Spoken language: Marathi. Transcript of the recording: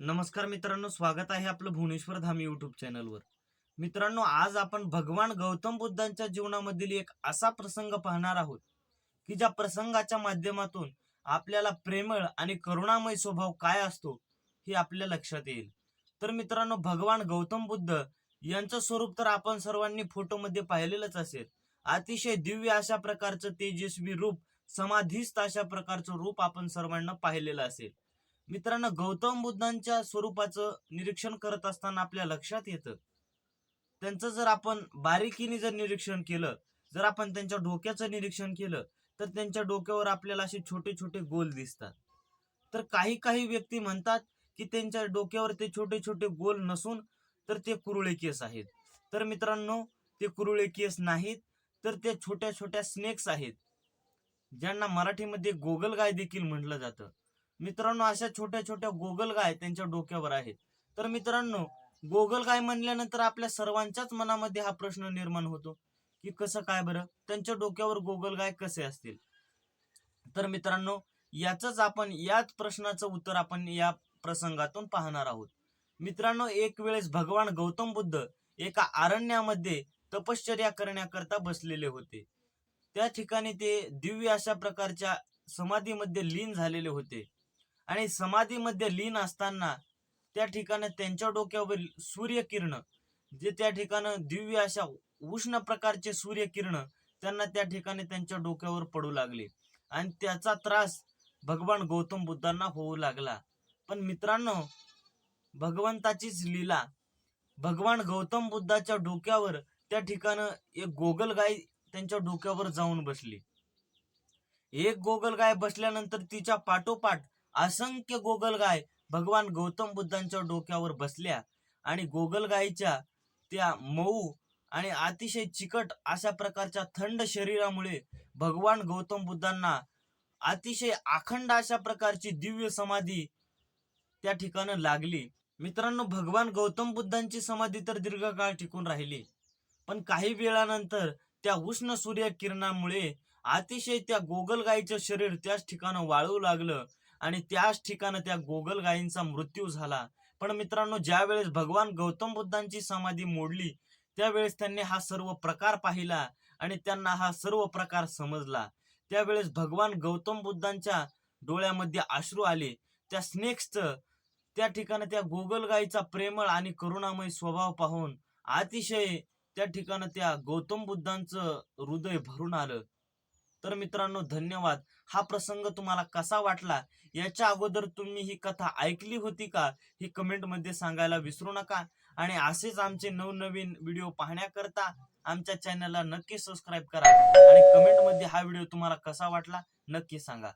नमस्कार मित्रांनो स्वागत आहे आपलं भुवनेश्वर धाम युट्यूब चॅनलवर मित्रांनो आज आपण भगवान गौतम बुद्धांच्या जीवनामधील एक असा प्रसंग पाहणार आहोत की ज्या प्रसंगाच्या माध्यमातून आपल्याला प्रेमळ आणि करुणामय स्वभाव काय असतो हे आपल्या लक्षात येईल. तर मित्रांनो भगवान गौतम बुद्ध यांचं स्वरूप तर आपण सर्वांनी फोटोमध्ये पाहिलेलंच असेल. अतिशय दिव्य अशा प्रकारचं तेजस्वी रूप समाधीस्थ अशा प्रकारचं रूप आपण सर्वांना पाहिलेलं असेल. मित्रांनो गौतम बुद्धांच्या स्वरूपाचं निरीक्षण करत असताना आपल्या लक्षात येतं. त्यांचं जर आपण बारीकीने जर निरीक्षण केलं जर आपण त्यांच्या डोक्याचं निरीक्षण केलं तर त्यांच्या डोक्यावर आपल्याला असे छोटे छोटे गोल दिसतात. तर काही काही व्यक्ती म्हणतात की त्यांच्या डोक्यावर ते छोटे छोटे गोल नसून तर ते कुरुळे केस आहेत. तर मित्रांनो ते कुरुळे केस नाहीत तर ते छोट्या छोट्या स्नेक्स आहेत. ज्यांना मराठीमध्ये गोगलगाय देखील म्हटलं जातं. मित्रांनो अशा छोट्या छोट्या गोगलगाय त्यांच्या डोक्यावर आहेत. तर मित्रांनो गोगलगाय म्हणल्यानंतर आपल्या सर्वांच्याच मनामध्ये हा प्रश्न निर्माण होतो की कसं काय बरं? त्यांच्या डोक्यावर गोगलगाय कसे असतील? तर मित्रांनो याच आपण याच प्रश्नाचं उत्तर आपण या प्रसंगातून पाहणार आहोत. मित्रांनो एक वेळेस भगवान गौतम बुद्ध एका अरण्यामध्ये तपश्चर्या करण्याकरता बसलेले होते. त्या ठिकाणी ते दिव्य अशा प्रकारच्या समाधीमध्ये लीन झालेले होते. आणि समाधीमध्ये लीन असताना त्या ठिकाणी त्यांच्या डोक्यावर सूर्यकिरण जे त्या ठिकाणी दिव्य अशा उष्ण प्रकारचे सूर्यकिरण त्यांना त्या ठिकाणी त्यांच्या डोक्यावर पडू लागले. आणि त्याचा त्रास भगवान गौतम बुद्धांना होऊ लागला. पण मित्रांनो भगवंताचीच लीला भगवान गौतम बुद्धाच्या डोक्यावर त्या ठिकाणं एक गोगलगाय त्यांच्या डोक्यावर जाऊन बसली. एक गोगलगाय बसल्यानंतर तिच्या पाठोपाठ असंख्य गोगलगाय भगवान गौतम बुद्धांच्या डोक्यावर बसल्या आणि गोगलगायीच्या त्या मऊ आणि अतिशय चिकट अशा प्रकारच्या थंड शरीरामुळे भगवान गौतम बुद्धांना अतिशय अखंड अशा प्रकारची दिव्य समाधी त्या ठिकाणी लागली. मित्रांनो भगवान गौतम बुद्धांची समाधी तर दीर्घकाळ टिकून राहिली. पण काही वेळानंतर त्या उष्ण सूर्य किरणामुळे अतिशय त्या गोगलगायीचं शरीर त्याच ठिकाणी वाळू लागलं. आणि त्याच ठिकाणी त्या गोगलगाईंचा मृत्यू झाला. पण मित्रांनो ज्या वेळेस भगवान गौतम बुद्धांची समाधी मोडली त्यावेळेस त्यांनी हा सर्व प्रकार पाहिला आणि त्यांना हा सर्व प्रकार समजला. त्यावेळेस भगवान गौतम बुद्धांच्या डोळ्यामध्ये अश्रू आले. त्या स्नेक्सचं त्या ठिकाणी त्या गोगलगाईचा प्रेमळ आणि करुणामय स्वभाव पाहून अतिशय त्या ठिकाणी त्या गौतम बुद्धांचं हृदय भरून आलं. तर मित्रांनो धन्यवाद. हा प्रसंग तुम्हाला कसा वाटला? याच्या अगोदर तुम्ही ही कथा ऐकली होती का? ही कमेंटमध्ये सांगायला विसरू नका. आणि असेच आमचे नवनवीन व्हिडिओ पाहण्याकरता आमच्या चॅनलला नक्की सबस्क्राईब करा. आणि कमेंटमध्ये हा व्हिडिओ तुम्हाला कसा वाटला नक्की सांगा.